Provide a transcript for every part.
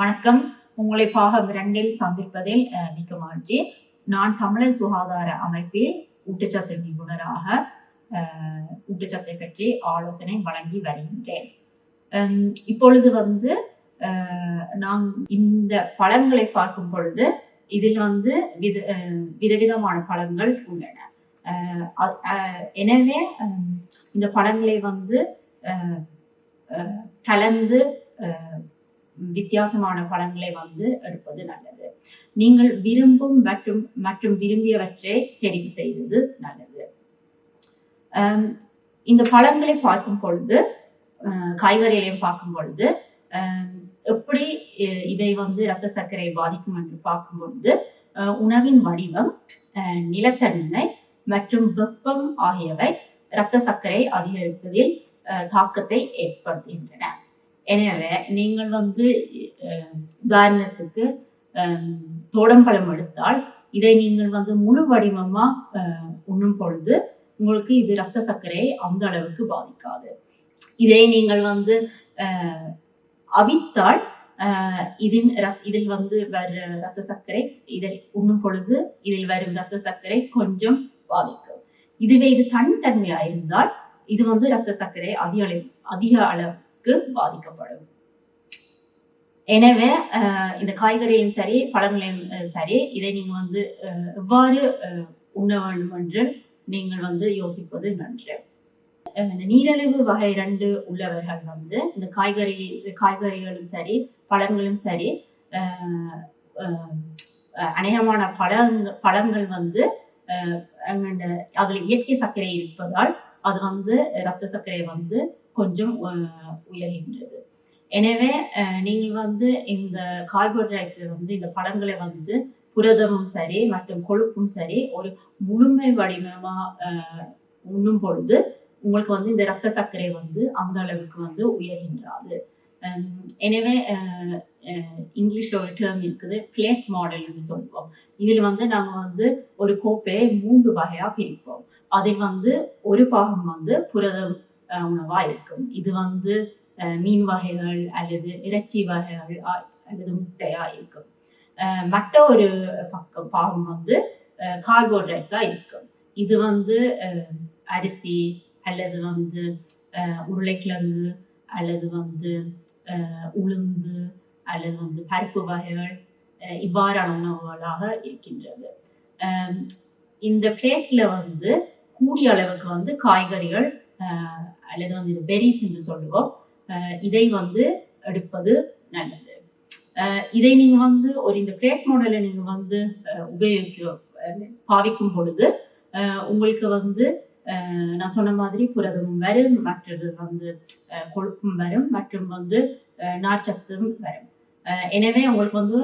வணக்கம். உங்களை பாகம் இரண்டில் சந்திப்பதில் மிக்க மகிழ்ச்சி. நான் தமிழர் சுகாதார அமைப்பில் ஊட்டச்சத்து நிபுணராக ஊட்டச்சத்தை பற்றி ஆலோசனை வழங்கி வருகின்றேன். இப்பொழுது வந்து நாம் இந்த பழங்களை பார்க்கும் பொழுது இதில் வந்து வித விதவிதமான பழங்கள் உள்ளன. எனவே இந்த பழங்களை வந்து கலந்து வித்தியாசமான பழங்களை வந்து எடுப்பது நல்லது. நீங்கள் விரும்பும் மற்றும் மற்றும் விரும்பியவற்றை தெரிவு செய்வது நல்லது. இந்த பழங்களை பார்க்கும் பொழுது காய்கறிகளையும் பார்க்கும் பொழுது எப்படி இதை வந்து இரத்த சர்க்கரை பாதிக்கும் என்று பார்க்கும் பொழுது உணவின் வடிவம் அஹ், நிலத்தன்மை மற்றும் வெப்பம் ஆகியவை இரத்த சர்க்கரை அதிகரிப்பதில் அஹ், தாக்கத்தை ஏற்படுத்துகின்றன. எனவே நீங்கள் வந்து உதாரணத்துக்கு தோடம்பழம் எடுத்தால் இதை நீங்கள் வந்து முழு வடிவமா உண்ணும் பொழுது உங்களுக்கு இது ரத்த சர்க்கரையை அந்த அளவுக்கு பாதிக்காது. இதை நீங்கள் வந்து அவித்தால் இதன் இதில் ர- இதில் வந்து வர ரத்த சர்க்கரை இதை உண்ணும் பொழுது இதில் வரும் ரத்த சர்க்கரை கொஞ்சம் பாதிக்கும். இதுவே இது தனித்தன்மையா இருந்தால் இது வந்து ரத்த சர்க்கரை அதிக அளவு அதிக அளவு அளவுக்கு பாதிக்கப்படும். எனவே இந்த காய்கறியும் சரி பழங்களையும் சரி இதை நீங்கள் வந்து அஹ், எவ்வாறு உண்ண வேண்டும் என்று நீங்கள் வந்து யோசிப்பது நன்று. இந்த நீரிழிவு வகை இரண்டு உள்ளவர்கள் வந்து இந்த காய்கறி காய்கறிகளும் சரி பழங்களும் சரி அஹ், அநேகமான பழங்க பழங்கள் வந்து அஹ், இயற்கை சர்க்கரை இருப்பதால் அது வந்து ரத்த சர்க்கரை வந்து கொஞ்சம் அஹ், உயர்கின்றது எனவே நீங்கள் வந்து இந்த கார்போஹைட்ரேட்ஸை வந்து இந்த பழங்களை வந்து புரதமும் சரி மற்றும் கொழுப்பும் சரி ஒரு முழுமை வடிவமா உண்ணும் பொழுது உங்களுக்கு வந்து இந்த ரத்த சர்க்கரை வந்து அந்த அளவுக்கு வந்து உயர்கின்றாது. எனவே இங்கிலீஷில் இங்கிலீஷ்ல ஒரு டேர்ம் இருக்குது பிளேட் மாடல்னு சொல்லுவோம் இதில் வந்து நாங்கள் வந்து ஒரு கோப்பையை மூன்று வகையா பிரிப்போம். அதில் வந்து ஒரு பாகம் வந்து புரதம் உணவா இருக்கும். இது வந்து மீன் வகைகள் அல்லது இறைச்சி வகைகள் ஆ- அல்லது முட்டையா இருக்கும். மற்ற ஒரு பக்கம் பாகம் வந்து கார்போஹைட்ரேட்ஸா இருக்கும். இது வந்து அரிசி அல்லது வந்து உருளைக்கிழங்கு அல்லது வந்து உளுந்து அல்லது வந்து பருப்பு வகைகள் இவ்வாறான உணவுகளாக இருக்கின்றது. இந்த பிளேட்ல வந்து கூடிய அளவுக்கு வந்து காய்கறிகள் அல்லது வந்து பெரிஸ் என்று சொல்லுவோம். இதை வந்து எடுப்பது நல்லது. இதை நீங்க வந்து ஒரு இந்த பிளேட் மாடலை நீங்க வந்து உபயோகிக்க பாவிக்கும் பொழுது உங்களுக்கு வந்து நான் சொன்ன மாதிரி புரதமும் வரும் மற்றது வந்து கொழுப்பும் வரும் மற்றும் வந்து நார்ச்சத்தும் வரும். எனவே உங்களுக்கு வந்து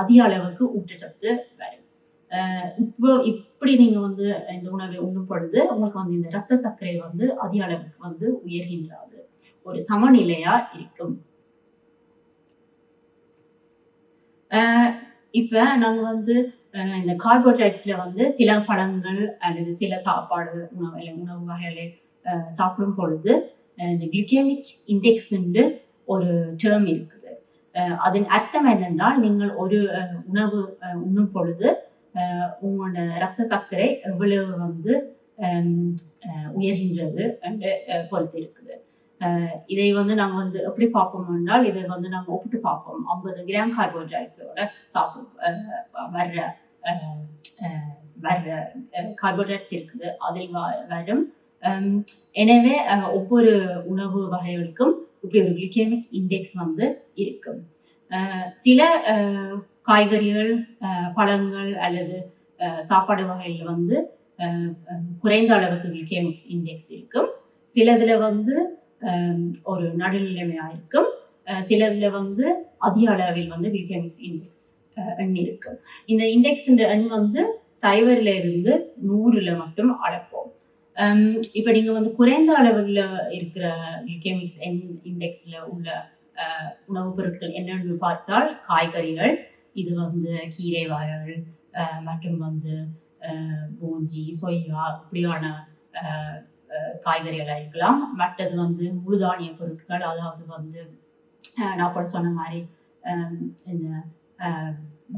அதிக அளவுக்கு ஊட்டச்சத்து வரும். இப்போ இப்போ இப்படி நீங்க வந்து இந்த உணவை உண்ணும் பொழுது உங்களுக்கு வந்து இந்த ரத்த சர்க்கரை வந்து அதிக அளவுக்கு வந்து உயர்கின்றது? ஒரு சமநிலையா இருக்கும். இப்ப நாங்க வந்து இந்த கார்போஹைட்ரேட்ஸ்ல வந்து சில பழங்கள் அல்லது சில சாப்பாடு உணவு உணவு வகைகளை சாப்பிடும் பொழுது இந்த கிளிகேமிக் இண்டெக்ஸ் ஒரு டேர்ம் இருக்குது. அதன் அர்த்தம் என்னென்றால் நீங்கள் ஒரு உணவு உண்ணும் பொழுது உங்களோட ரத்த சர்க்கரை எவ்வளவு வந்து உயர்கின்றது என்று பொறுத்து இருக்குது. இதை வந்து நாங்கள் வந்து எப்படி பார்ப்போம் என்றால் இதை வந்து நாங்கள் ஒப்பிட்டு பார்ப்போம். ஐம்பது கிராம் கார்போஹைட்ரேட்ஸோட சாப்பிடும் வர்ற வர்ற கார்போஹைட்ரேட்ஸ் இருக்குது. அதில் வ- வரும் எனவே ஒவ்வொரு உணவு வகைகளுக்கும் இப்படி ஒரு கிளிகேமிக் இண்டெக்ஸ் வந்து இருக்கும். சில காய்கறிகள் பழங்கள் அல்லது சாப்பாடு வகையில் வந்து குறைந்த அளவுக்கு கிளிகேமிக் இண்டெக்ஸ் இருக்கும். சிலதில் வந்து ஒரு நடுநிலைமையாக இருக்கும். சிலதில் வந்து அதிக அளவில் வந்து கிளிகேமிக் இண்டெக்ஸ் எண் இருக்கும். இந்த இண்டெக்ஸ் எண் வந்து சைவரில் இருந்து நூறில் மட்டும் அளப்போம். இப்போ நீங்கள் வந்து குறைந்த அளவில் இருக்கிற கிளிகேமிக்ஸ் இண்டெக்ஸில் உள்ள உணவுப் பொருட்கள் என்னென்னு பார்த்தால் காய்கறிகள் இது வந்து கீரை வகைகள் மற்றும் வந்து பூஞ்சி சொய்யா இப்படியான காய்கறிகளாக இருக்கலாம். மற்றது வந்து முழுதானிய பொருட்கள் அதாவது வந்து நான் அப்போ சொன்ன மாதிரி இந்த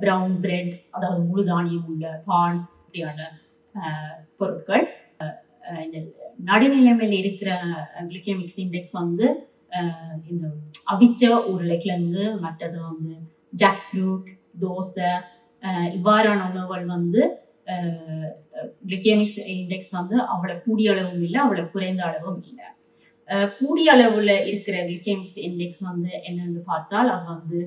ப்ரௌன் பிரெட் அதாவது முழுதானியம் உள்ள பான் இப்படியான பொருட்கள். இந்த நடுநிலைமையில் இருக்கிற கிளிகேமிக்ஸ் இண்டெக்ஸ் வந்து இந்த அவிச்ச உருளைக்கிழங்கு மற்றது வந்து ஜாக் ஃப்ரூட் தோசை இவ்வாறான உணவுகள் வந்து கிளிகேமிக்ஸ் இண்டெக்ஸ் வந்து அவ்வளோ கூடிய அளவும் இல்லை அவ்வளோ குறைந்த அளவும் இல்லை. கூடிய அளவில் இருக்கிற கிளிகேமிக்ஸ் இண்டெக்ஸ் வந்து என்னன்னு பார்த்தால் அது வந்து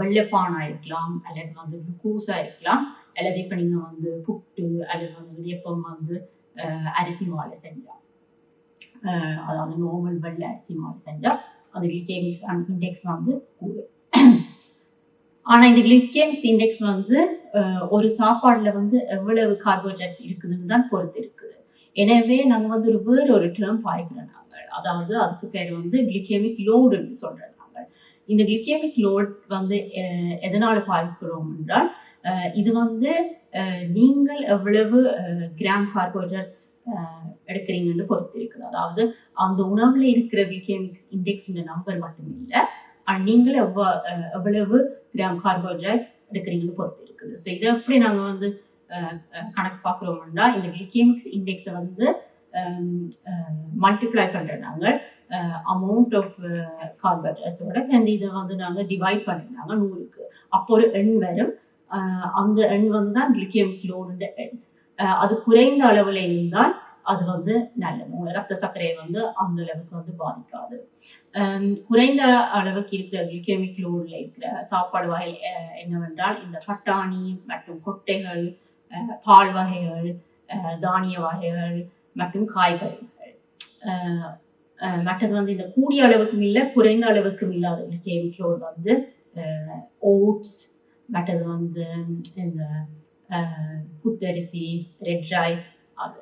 வெள்ளப்பானாக இருக்கலாம் அல்லது வந்து குளுக்கோஸா இருக்கலாம் அல்லது இப்போ நீங்கள் வந்து புட்டு அல்லது வந்து இடியப்பம் வந்து அரிசி மாலை செஞ்சால் அதாவது நார்மல் வெள்ளை அரிசி மாலை செஞ்சால் அந்த கிளிகேமிக்ஸ் இண்டெக்ஸ் வந்து கூடும். ஆனால் இந்த கிளிக்கேம்ஸ் இண்டெக்ஸ் வந்து ஒரு சாப்பாடில் வந்து எவ்வளவு கார்போஹைட்ரேட்ஸ் இருக்குதுன்னு தான் பொறுத்து இருக்குது. எனவே நாங்கள் வந்து ஒரு வேறு ஒரு டேர்ம் பாய்க்கிறோம் நாங்கள். அதாவது அதுக்கு பேர் வந்து கிளிக்கேமிக் லோடுன்னு சொல்றோம் நாங்கள். இந்த கிளிக்கேமிக் லோட் வந்து எதனால் பாய்க்கிறோம் என்றால் இது வந்து நீங்கள் எவ்வளவு கிராம் கார்போஹைட்ரேட்ஸ் எடுக்கிறீங்கன்னு பொறுத்து இருக்குது. அதாவது அந்த உணவில் இருக்கிற கிளிக்கேமிக்ஸ் இண்டெக்ஸ் இந்த நம்பர் மட்டும் இல்லை நீங்கள் எவ்வளோ எவ்வளவு கிராம் கார்போஹைட்ரேட்ஸ் எடுக்கிறீங்கன்னு பொறுத்து இருக்குது. ஸோ இதை எப்படி நாங்கள் வந்து கணக்கு பார்க்குறோம்னா இந்த கிளிகேமிக்ஸ் இண்டெக்ஸை வந்து மல்டிப்ளை பண்ணுற நாங்கள். அமௌண்ட் ஆஃப் கார்போஹைட்ரேட்ஸோட அண்ட் இதை வந்து நாங்கள் டிவைட் பண்ணிருந்தாங்க நூறுக்கு. அப்போ ஒரு எண் வரும். அந்த எண் வந்து தான் கிளிகேமிக் லோடுன்ற எண். அது குறைந்த அளவில் இருந்தால் அது வந்து நல்லது. ரத்த சர்க்கரையை வந்து அந்த அளவுக்கு வந்து பாதிக்காது. குறைந்த அளவுக்கு இருக்கிற கிளிகேமிக் லோடில் இருக்கிற சாப்பாடு வகை என்னவென்றால் இந்த பட்டாணி மற்றும் கொட்டைகள் பால் வகைகள் தானிய வகைகள் மற்றும் காய்கறிகள். மற்றது வந்து இந்த கூடிய அளவுக்கும் இல்லை குறைந்த அளவுக்கும் இல்லாத கிளிகேமிக் லோடு வந்து ஓட்ஸ் மற்றது வந்து இந்த புத்தரிசி ரெட் ரைஸ் அது.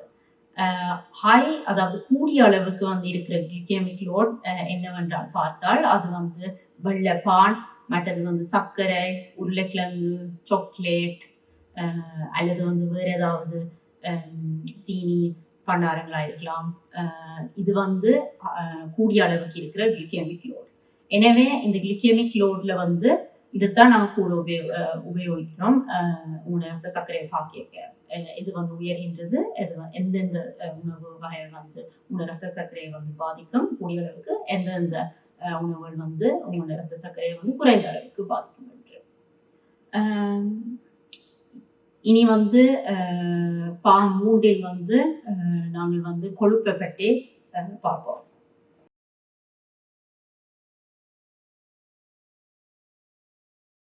ஹை அதாவது கூடிய அளவுக்கு வந்து இருக்கிற கிளிகேமிக் லோட் என்னவென்றால் பார்த்தால் அது வந்து வெள்ளை பான் மற்றது வந்து சர்க்கரை உருளைக்கிழங்கு சாக்லேட் அல்லது வந்து வேற ஏதாவது சீனி பண்டாரங்களாக இருக்கலாம். இது வந்து கூடிய அளவுக்கு இருக்கிற கிளிகேமிக் லோட் எனவே இந்த கிளிகேமிக் லோடில் வந்து இதைத்தான் நம்ம கூட உபயோ உபயோகிக்கிறோம். உணவு சர்க்கரை ரத்த சர்க்கரையை இது வந்து உயர்கின்றது இது எந்தெந்த உணவு வகைகள் வந்து உங்களோட ரத்த சர்க்கரையை வந்து பாதிக்கும் கூடிய அளவுக்கு எந்தெந்த உணவுகள் வந்து உங்களோட ரத்த சர்க்கரையை வந்து குறைந்த அளவுக்கு பாதிக்கும் என்று இனி வந்து பா மூன்றில் வந்து நாங்கள் வந்து கொழுப்பை பற்றி பார்ப்போம்